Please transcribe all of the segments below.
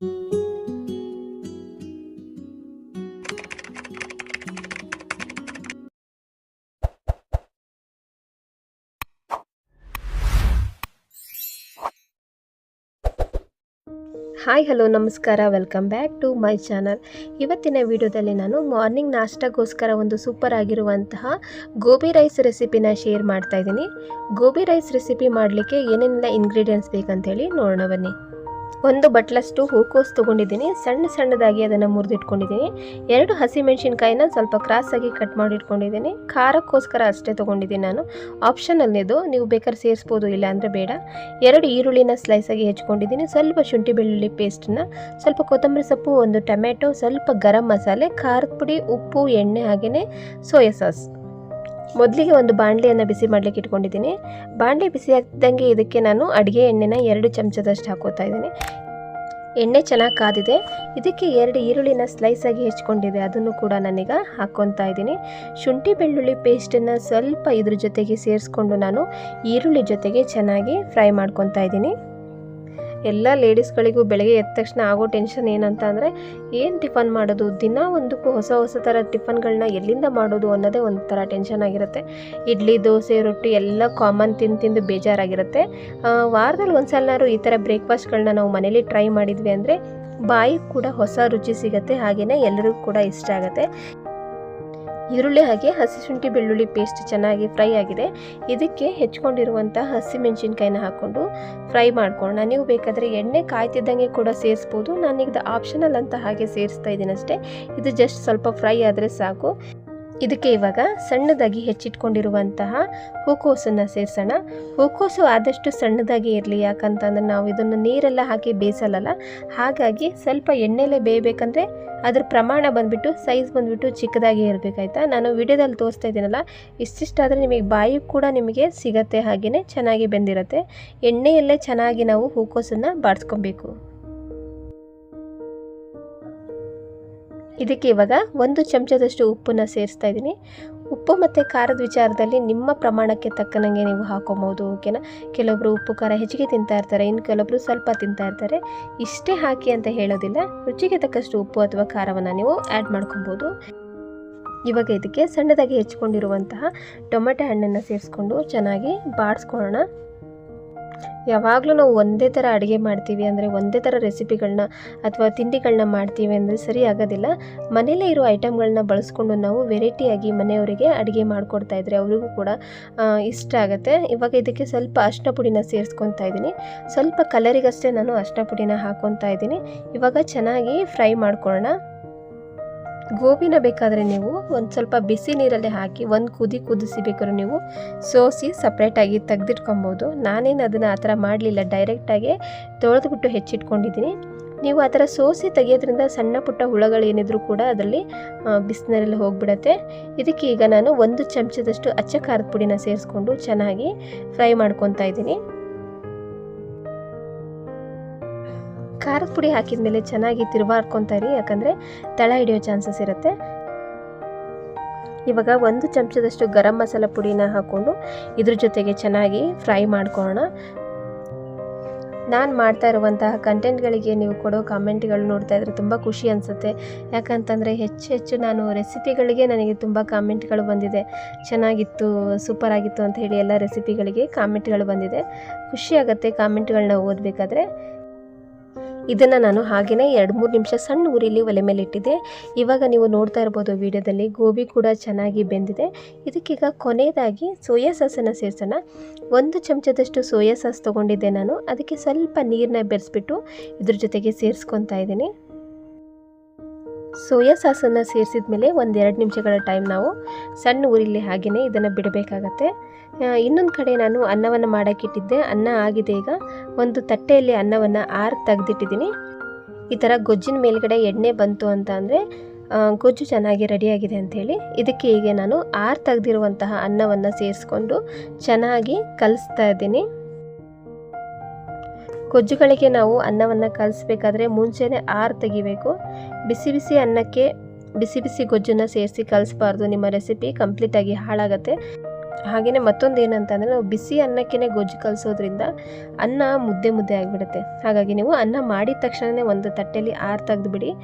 Hi hello ನಮಸ್ಕಾರ. Welcome back to my channel ಇವತ್ತಿನ ವಿಡಿಯೋದಲ್ಲಿ ನಾನು ಮಾರ್ನಿಂಗ್ ನಾಷ್ಟಕ್ಕೋಸ್ಕರ ಒಂದು ಸೂಪರ್ ಆಗಿರುವಂತಹ ಗೋಬಿ ರೈಸ್ ರೆಸಿಪಿನ ಶೇರ್ ಮಾಡ್ತಾ ಇದ್ದೀನಿ. ಗೋಬಿ ರೈಸ್ ರೆಸಿಪಿ ಮಾಡಲಿಕ್ಕೆ ಏನೇನೆಲ್ಲ ಇಂಗ್ರೀಡಿಯೆಂಟ್ಸ್ ಬೇಕಂತೇಳಿ ನೋಡೋಣ ಬನ್ನಿ. ಒಂದು ಬಟ್ಲಷ್ಟು ಹೂಕೋಸ್ ತೊಗೊಂಡಿದ್ದೀನಿ. ಸಣ್ಣ ಸಣ್ಣದಾಗಿ ಅದನ್ನು ಮುರಿದಿಟ್ಕೊಂಡಿದ್ದೀನಿ. ಎರಡು ಹಸಿಮೆಣಸಿನ್ಕಾಯಿನ ಸ್ವಲ್ಪ ಕ್ರಾಸಾಗಿ ಕಟ್ ಮಾಡಿ ಇಟ್ಕೊಂಡಿದ್ದೀನಿ ಖಾರಕ್ಕೋಸ್ಕರ ಅಷ್ಟೇ ತೊಗೊಂಡಿದ್ದೀನಿ ನಾನು. ಆಪ್ಷನಲ್ಲಿದು ನೀವು ಬೇಕಾದ್ರೆ ಸೇರಿಸ್ಬೋದು ಇಲ್ಲ ಅಂದರೆ ಬೇಡ. ಎರಡು ಈರುಳ್ಳಿನ ಸ್ಲೈಸಾಗಿ ಹೆಚ್ಕೊಂಡಿದ್ದೀನಿ. ಸ್ವಲ್ಪ ಶುಂಠಿ ಬೆಳ್ಳುಳ್ಳಿ ಪೇಸ್ಟನ್ನು ಸ್ವಲ್ಪ ಕೊತ್ತಂಬರಿ ಸೊಪ್ಪು, ಒಂದು ಟೊಮೆಟೊ, ಸ್ವಲ್ಪ ಗರಂ ಮಸಾಲೆ, ಖಾರದ ಪುಡಿ, ಉಪ್ಪು, ಎಣ್ಣೆ ಹಾಗೆಯೇ ಸೋಯಾ ಸಾಸ್ ಮೊದಲಿಗೆ ಒಂದು ಬಾಣಲೆಯನ್ನು ಬಿಸಿ ಮಾಡಲಿಕ್ಕೆ ಇಟ್ಕೊಂಡಿದ್ದೀನಿ. ಬಾಣಲೆ ಬಿಸಿ ಆಗ್ದಂಗೆ ಇದಕ್ಕೆ ನಾನು ಅಡುಗೆ ಎಣ್ಣೆನ ಎರಡು ಚಮಚದಷ್ಟು ಹಾಕೋತಾ ಇದ್ದೀನಿ. ಎಣ್ಣೆ ಚೆನ್ನಾಗಿ ಕಾದಿದೆ. ಇದಕ್ಕೆ ಎರಡು ಈರುಳ್ಳಿನ ಸ್ಲೈಸಾಗಿ ಹೆಚ್ಕೊಂಡಿದೆ. ಅದನ್ನು ಕೂಡ ನಾನೀಗ ಹಾಕ್ಕೊತಾ ಇದ್ದೀನಿ. ಶುಂಠಿ ಬೆಳ್ಳುಳ್ಳಿ ಪೇಸ್ಟನ್ನು ಸ್ವಲ್ಪ ಇದ್ರ ಜೊತೆಗೆ ಸೇರಿಸ್ಕೊಂಡು ನಾನು ಈರುಳ್ಳಿ ಜೊತೆಗೆ ಚೆನ್ನಾಗಿ ಫ್ರೈ ಮಾಡ್ಕೊತಾ ಇದ್ದೀನಿ. ಎಲ್ಲ ಲೇಡೀಸ್ಗಳಿಗೂ ಬೆಳಗ್ಗೆ ಎದ್ದ ತಕ್ಷಣ ಆಗೋ ಟೆನ್ಷನ್ ಏನಂತ ಅಂದರೆ, ಏನು ಟಿಫನ್ ಮಾಡೋದು? ದಿನ ಒಂದಕ್ಕೂ ಹೊಸ ಹೊಸ ಥರ ಟಿಫನ್ಗಳನ್ನ ಎಲ್ಲಿಂದ ಮಾಡೋದು ಅನ್ನೋದೇ ಒಂಥರ ಟೆನ್ಷನ್ ಆಗಿರುತ್ತೆ. ಇಡ್ಲಿ, ದೋಸೆ, ರೊಟ್ಟಿ ಎಲ್ಲ ಕಾಮನ್ ತಿಂದು ತಿಂದು ಬೇಜಾರಾಗಿರುತ್ತೆ. ವಾರದಲ್ಲಿ ಒಂದು ಈ ಥರ ಬ್ರೇಕ್ಫಾಸ್ಟ್ಗಳನ್ನ ನಾವು ಮನೇಲಿ ಟ್ರೈ ಮಾಡಿದ್ವಿ ಅಂದರೆ, ಬಾಯಿ ಕೂಡ ಹೊಸ ರುಚಿ ಸಿಗುತ್ತೆ ಹಾಗೆಯೇ ಎಲ್ಲರಿಗೂ ಕೂಡ ಇಷ್ಟ ಆಗುತ್ತೆ. ಈರುಳ್ಳಿ ಹಾಗೆ ಹಸಿ ಶುಂಠಿ ಬೆಳ್ಳುಳ್ಳಿ ಪೇಸ್ಟ್ ಚೆನ್ನಾಗಿ ಫ್ರೈ ಆಗಿದೆ. ಇದಕ್ಕೆ ಹೆಚ್ಕೊಂಡಿರುವಂಥ ಹಸಿ ಮೆಣಸಿನ್ಕಾಯಿನ ಹಾಕ್ಕೊಂಡು ಫ್ರೈ ಮಾಡ್ಕೊಳ್ಳೋಣ. ನೀವು ಬೇಕಾದರೆ ಎಣ್ಣೆ ಕಾಯ್ತಿದ್ದಂಗೆ ಕೂಡ ಸೇರಿಸ್ಬೋದು. ನಾನೀಗ ಆಪ್ಷನಲ್ ಅಂತ ಹಾಗೆ ಸೇರಿಸ್ತಾ ಇದ್ದೀನಿ ಅಷ್ಟೇ. ಇದು ಜಸ್ಟ್ ಸ್ವಲ್ಪ ಫ್ರೈ ಆದರೆ ಸಾಕು. ಇದಕ್ಕೆ ಇವಾಗ ಸಣ್ಣದಾಗಿ ಹೆಚ್ಚಿಟ್ಕೊಂಡಿರುವಂತಹ ಹೂಕೋಸನ್ನು ಸೇರಿಸೋಣ. ಹೂಕೋಸು ಆದಷ್ಟು ಸಣ್ಣದಾಗಿ ಇರಲಿ, ಯಾಕಂತಂದ್ರೆ ನಾವು ಇದನ್ನು ನೀರೆಲ್ಲ ಹಾಕಿ ಬೇಯಿಸಲ್ಲ ಹಾಗಾಗಿ ಸ್ವಲ್ಪ ಎಣ್ಣೆಲೆ ಬೇಯಬೇಕಂದ್ರೆ ಅದ್ರ ಪ್ರಮಾಣ ಬಂದುಬಿಟ್ಟು, ಸೈಜ್ ಬಂದುಬಿಟ್ಟು ಚಿಕ್ಕದಾಗಿ ಇರಬೇಕಾಯ್ತಾ? ನಾನು ವಿಡಿಯೋದಲ್ಲಿ ತೋರಿಸ್ತಾ ಇದ್ದೀನಲ್ಲ, ಇಷ್ಟಿಷ್ಟಾದರೆ ನಿಮಗೆ ಬಾಯಿ ಕೂಡ ನಿಮಗೆ ಸಿಗತ್ತೆ ಹಾಗೆಯೇ ಚೆನ್ನಾಗಿ ಬೆಂದಿರುತ್ತೆ. ಎಣ್ಣೆಯಲ್ಲೇ ಚೆನ್ನಾಗಿ ನಾವು ಹೂಕೋಸನ್ನು ಬಾಡಿಸ್ಕೊಬೇಕು. ಇದಕ್ಕೆ ಇವಾಗ ಒಂದು ಚಮಚದಷ್ಟು ಉಪ್ಪನ್ನು ಸೇರಿಸ್ತಾ ಇದ್ದೀನಿ. ಉಪ್ಪು ಮತ್ತು ಖಾರದ ವಿಚಾರದಲ್ಲಿ ನಿಮ್ಮ ಪ್ರಮಾಣಕ್ಕೆ ತಕ್ಕನಂಗೆ ನೀವು ಹಾಕೊಬೋದು, ಓಕೆನಾ? ಕೆಲವೊಬ್ಬರು ಉಪ್ಪು ಖಾರ ಹೆಚ್ಚಿಗೆ ತಿಂತಾ ಇರ್ತಾರೆ, ಇನ್ನು ಕೆಲವೊಬ್ಬರು ಸ್ವಲ್ಪ ತಿಂತಾ ಇರ್ತಾರೆ. ಇಷ್ಟೇ ಹಾಕಿ ಅಂತ ಹೇಳೋದಿಲ್ಲ. ರುಚಿಗೆ ತಕ್ಕಷ್ಟು ಉಪ್ಪು ಅಥವಾ ಖಾರವನ್ನು ನೀವು ಆ್ಯಡ್ ಮಾಡ್ಕೊಬೋದು. ಇವಾಗ ಇದಕ್ಕೆ ಸಣ್ಣದಾಗಿ ಹೆಚ್ಕೊಂಡಿರುವಂತಹ ಟೊಮೆಟೊ ಹಣ್ಣನ್ನು ಸೇರಿಸ್ಕೊಂಡು ಚೆನ್ನಾಗಿ ಬಾಡಿಸ್ಕೊಳ್ಳೋಣ. ಯಾವಾಗಲೂ ನಾವು ಒಂದೇ ಥರ ಅಡುಗೆ ಮಾಡ್ತೀವಿ ಅಂದರೆ ಒಂದೇ ಥರ ರೆಸಿಪಿಗಳನ್ನ ಅಥವಾ ತಿಂಡಿಗಳನ್ನ ಮಾಡ್ತೀವಿ ಅಂದರೆ ಸರಿ ಆಗೋದಿಲ್ಲ. ಮನೆಯಲ್ಲೇ ಇರೋ ಐಟಮ್ಗಳನ್ನ ಬಳಸ್ಕೊಂಡು ನಾವು ವೆರೈಟಿಯಾಗಿ ಮನೆಯವರಿಗೆ ಅಡುಗೆ ಮಾಡಿಕೊಡ್ತಾ ಇದ್ರೆ ಅವರಿಗೂ ಕೂಡ ಇಷ್ಟ ಆಗುತ್ತೆ. ಇವಾಗ ಇದಕ್ಕೆ ಸ್ವಲ್ಪ ಅರಿಶಿನ ಪುಡಿನ ಸೇರಿಸ್ಕೊತಾ ಇದ್ದೀನಿ. ಸ್ವಲ್ಪ ಕಲರಿಗಷ್ಟೇ ನಾನು ಅರಿಶಿನ ಪುಡಿನ ಹಾಕ್ಕೊತಾ ಇದ್ದೀನಿ. ಇವಾಗ ಚೆನ್ನಾಗಿ ಫ್ರೈ ಮಾಡ್ಕೊಳ್ಳೋಣ. ಗೋಬಿನ ಬೇಕಾದರೆ ನೀವು ಒಂದು ಸ್ವಲ್ಪ ಬಿಸಿ ನೀರಲ್ಲಿ ಹಾಕಿ ಒಂದು ಕುದಿ ಕುದಿಸಿ ಬೇಕಾದ್ರೆ ನೀವು ಸೋಸಿ ಸಪ್ರೇಟಾಗಿ ತೆಗೆದಿಟ್ಕೊಬೋದು. ನಾನೇನು ಅದನ್ನು ಆ ಥರ ಮಾಡಲಿಲ್ಲ. ಡೈರೆಕ್ಟಾಗಿ ತೊಳೆದ್ಬಿಟ್ಟು ಹೆಚ್ಚಿಟ್ಕೊಂಡಿದ್ದೀನಿ. ನೀವು ಆ ಥರ ಸೋಸಿ ತೆಗೆಯೋದ್ರಿಂದ ಸಣ್ಣ ಪುಟ್ಟ ಹುಳಗಳು ಏನಿದ್ರು ಕೂಡ ಅದರಲ್ಲಿ ಬಿಸಿನೀರಲ್ಲಿ ಹೋಗಿಬಿಡತ್ತೆ. ಇದಕ್ಕೆ ಈಗ ನಾನು ಒಂದು ಚಮಚದಷ್ಟು ಅಚ್ಚ ಖಾರದ ಪುಡಿನ ಸೇರಿಸ್ಕೊಂಡು ಚೆನ್ನಾಗಿ ಫ್ರೈ ಮಾಡ್ಕೊತಾ ಇದ್ದೀನಿ. ಖಾರದ ಪುಡಿ ಹಾಕಿದ ಮೇಲೆ ಚೆನ್ನಾಗಿ ತಿರುವಾಡ್ಕೊತಾ ಇರಿ ಯಾಕಂದರೆ ತಳ ಹಿಡಿಯೋ ಚಾನ್ಸಸ್ ಇರುತ್ತೆ. ಇವಾಗ ಒಂದು ಚಮಚದಷ್ಟು ಗರಂ ಮಸಾಲ ಪುಡಿನ ಹಾಕ್ಕೊಂಡು ಇದ್ರ ಜೊತೆಗೆ ಚೆನ್ನಾಗಿ ಫ್ರೈ ಮಾಡ್ಕೊಳ್ಳೋಣ. ನಾನು ಮಾಡ್ತಾ ಇರುವಂತಹ ಕಂಟೆಂಟ್ಗಳಿಗೆ ನೀವು ಕೊಡೋ ಕಾಮೆಂಟ್ಗಳು ನೋಡ್ತಾ ಇದ್ರೆ ತುಂಬ ಖುಷಿ ಅನಿಸುತ್ತೆ. ಯಾಕಂತಂದರೆ ಹೆಚ್ಚು ಹೆಚ್ಚು ನಾನು ರೆಸಿಪಿಗಳಿಗೆ ನನಗೆ ತುಂಬ ಕಾಮೆಂಟ್ಗಳು ಬಂದಿದೆ. ಚೆನ್ನಾಗಿತ್ತು, ಸೂಪರ್ ಆಗಿತ್ತು ಅಂತ ಹೇಳಿ ಎಲ್ಲ ರೆಸಿಪಿಗಳಿಗೆ ಕಾಮೆಂಟ್ಗಳು ಬಂದಿದೆ. ಖುಷಿ ಆಗುತ್ತೆ ಕಾಮೆಂಟ್ಗಳನ್ನ ಓದಬೇಕಾದ್ರೆ. ಇದನ್ನು ನಾನು ಹಾಗೆಯೇ ಎರಡು ಮೂರು ನಿಮಿಷ ಸಣ್ಣ ಉರಿಲಿ ಒಲೆ ಮೇಲೆ ಇಟ್ಟಿದ್ದೆ. ಇವಾಗ ನೀವು ನೋಡ್ತಾ ಇರ್ಬೋದು ವಿಡಿಯೋದಲ್ಲಿ ಗೋಬಿ ಕೂಡ ಚೆನ್ನಾಗಿ ಬೆಂದಿದೆ. ಇದಕ್ಕೀಗ ಕೊನೆಯದಾಗಿ ಸೋಯಾ ಸಾಸನ್ನು ಸೇರಿಸೋಣ. ಒಂದು ಚಮಚದಷ್ಟು ಸೋಯಾ ಸಾಸ್ ತೊಗೊಂಡಿದ್ದೆ ನಾನು. ಅದಕ್ಕೆ ಸ್ವಲ್ಪ ನೀರನ್ನ ಬೆರೆಸ್ಬಿಟ್ಟು ಇದ್ರ ಜೊತೆಗೆ ಸೇರಿಸ್ಕೊತಾ ಇದ್ದೀನಿ. ಸೋಯಾ ಸಾಸನ್ನು ಸೇರಿಸಿದ ಮೇಲೆ ಒಂದೆರಡು ನಿಮಿಷಗಳ ಟೈಮ್ ನಾವು ಸಣ್ಣ ಉರಿಲಿ ಹಾಗೆಯೇ ಇದನ್ನು ಬಿಡಬೇಕಾಗತ್ತೆ. ಇನ್ನೊಂದು ಕಡೆ ನಾನು ಅನ್ನವನ್ನು ಮಾಡೋಕ್ಕಿಟ್ಟಿದ್ದೆ ಅನ್ನ ಆಗಿದೆ ಈಗ. ಒಂದು ತಟ್ಟೆಯಲ್ಲಿ ಅನ್ನವನ್ನು ಆರು ತೆಗೆದಿಟ್ಟಿದ್ದೀನಿ. ಈ ಥರ ಗೊಜ್ಜಿನ ಮೇಲ್ಗಡೆ ಎಣ್ಣೆ ಬಂತು ಅಂತ ಅಂದರೆ ಗೊಜ್ಜು ಚೆನ್ನಾಗಿ ರೆಡಿಯಾಗಿದೆ ಅಂಥೇಳಿ ಇದಕ್ಕೆ ಹೀಗೆ ನಾನು ಆರು ತೆಗೆದಿರುವಂತಹ ಅನ್ನವನ್ನು ಸೇರಿಸ್ಕೊಂಡು ಚೆನ್ನಾಗಿ ಕಲಿಸ್ತಾ ಇದ್ದೀನಿ. ಗೊಜ್ಜುಗಳಿಗೆ ನಾವು ಅನ್ನವನ್ನು ಕಲಿಸ್ಬೇಕಾದ್ರೆ ಮುಂಚೆನೇ ಆರು ತೆಗಿಬೇಕು. ಬಿಸಿ ಬಿಸಿ ಅನ್ನಕ್ಕೆ ಬಿಸಿ ಬಿಸಿ ಗೊಜ್ಜನ್ನು ಸೇರಿಸಿ ಕಲಿಸ್ಬಾರ್ದು. ನಿಮ್ಮ ರೆಸಿಪಿ ಕಂಪ್ಲೀಟಾಗಿ ಹಾಳಾಗುತ್ತೆ. ಹಾಗೆಯೇ ಮತ್ತೊಂದು ಏನಂತಂದರೆ ನಾವು ಬಿಸಿ ಅನ್ನಕ್ಕೇ ಗೊಜ್ಜು ಕಲಿಸೋದ್ರಿಂದ ಅನ್ನ ಮುದ್ದೆ ಮುದ್ದೆ ಆಗಿಬಿಡುತ್ತೆ. ಹಾಗಾಗಿ ನೀವು ಅನ್ನ ಮಾಡಿದ ತಕ್ಷಣವೇ ಒಂದು ತಟ್ಟೆಯಲ್ಲಿ ಆರು ತೆಗೆದುಬಿಡಿ.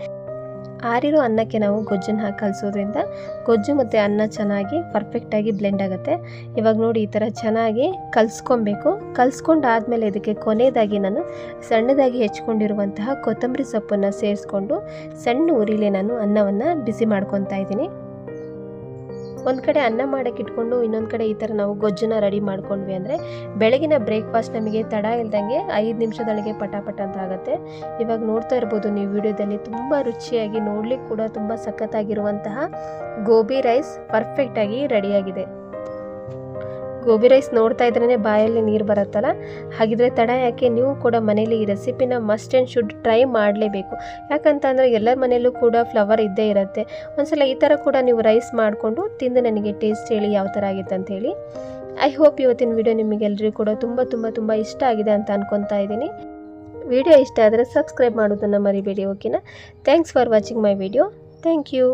ಆರಿರೋ ಅನ್ನಕ್ಕೆ ನಾವು ಗೊಜ್ಜನ್ನು ಹಾಕಿ ಕಲಿಸೋದ್ರಿಂದ ಗೊಜ್ಜು ಮತ್ತು ಅನ್ನ ಚೆನ್ನಾಗಿ ಪರ್ಫೆಕ್ಟಾಗಿ ಬ್ಲೆಂಡ್ ಆಗುತ್ತೆ. ಇವಾಗ ನೋಡಿ ಈ ಥರ ಚೆನ್ನಾಗಿ ಕಲಿಸ್ಕೊಬೇಕು. ಕಲಿಸ್ಕೊಂಡಾದ್ಮೇಲೆ ಇದಕ್ಕೆ ಕೊನೆಯದಾಗಿ ನಾನು ಸಣ್ಣದಾಗಿ ಹೆಚ್ಕೊಂಡಿರುವಂತಹ ಕೊತ್ತಂಬರಿ ಸೊಪ್ಪನ್ನು ಸೇರಿಸ್ಕೊಂಡು ಸಣ್ಣ ಉರಿಲೆ ನಾನು ಅನ್ನವನ್ನು ಬಿಸಿ ಮಾಡ್ಕೊತಾ ಇದ್ದೀನಿ. ಒಂದು ಕಡೆ ಅನ್ನ ಮಾಡೋಕ್ಕೆ ಇಟ್ಕೊಂಡು ಇನ್ನೊಂದು ಕಡೆ ಈ ಥರ ನಾವು ಗೊಜ್ಜನ್ನ ರೆಡಿ ಮಾಡ್ಕೊಂಡ್ವಿ ಅಂದರೆ ಬೆಳಗಿನ ಬ್ರೇಕ್ಫಾಸ್ಟ್ ನಮಗೆ ತಡ ಇಲ್ದಂಗೆ ಐದು ನಿಮಿಷದೊಳಗೆ ಪಟಾಪಟ ಅಂತ ಆಗುತ್ತೆ. ಇವಾಗ ನೋಡ್ತಾ ಇರ್ಬೋದು ನೀವು ವಿಡಿಯೋದಲ್ಲಿ ತುಂಬ ರುಚಿಯಾಗಿ ನೋಡಲಿಕ್ಕೆ ಕೂಡ ತುಂಬ ಸಖತ್ತಾಗಿರುವಂತಹ ಗೋಬಿ ರೈಸ್ ಪರ್ಫೆಕ್ಟಾಗಿ ರೆಡಿಯಾಗಿದೆ ಗೋಬಿ ರೈಸ್ ನೋಡ್ತಾ ಇದ್ರೇ ಬಾಯಲ್ಲಿ ನೀರು ಬರುತ್ತಲ್ಲ? ಹಾಗಿದ್ರೆ ತಡ ಯಾಕೆ? ನೀವು ಕೂಡ ಮನೇಲಿ ಈ ರೆಸಿಪಿನ ಮಸ್ಟ್ ಆ್ಯಂಡ್ ಶುಡ್ ಟ್ರೈ ಮಾಡಲೇಬೇಕು. ಯಾಕಂತಂದರೆ ಎಲ್ಲರ ಮನೆಯಲ್ಲೂ ಕೂಡ ಫ್ಲವರ್ ಇದ್ದೇ ಇರುತ್ತೆ. ಒಂದ್ಸಲ ಈ ಥರ ಕೂಡ ನೀವು ರೈಸ್ ಮಾಡಿಕೊಂಡು ತಿಂದು ನನಗೆ ಟೇಸ್ಟ್ ಹೇಳಿ ಯಾವ ಥರ ಆಗಿತ್ತು ಅಂತ ಹೇಳಿ. ಐ ಹೋಪ್ ಇವತ್ತಿನ ವಿಡಿಯೋ ನಿಮಗೆಲ್ಲರಿಗೂ ಕೂಡ ತುಂಬ ತುಂಬ ತುಂಬ ಇಷ್ಟ ಆಗಿದೆ ಅಂತ ಅನ್ಕೊತಾ ಇದ್ದೀನಿ. ವಿಡಿಯೋ ಇಷ್ಟ ಆದರೆ ಸಬ್ಸ್ಕ್ರೈಬ್ ಮಾಡೋದನ್ನು ಮರಿಬೇಡಿ ಓಕೆನಾ thanks for watching my video thank you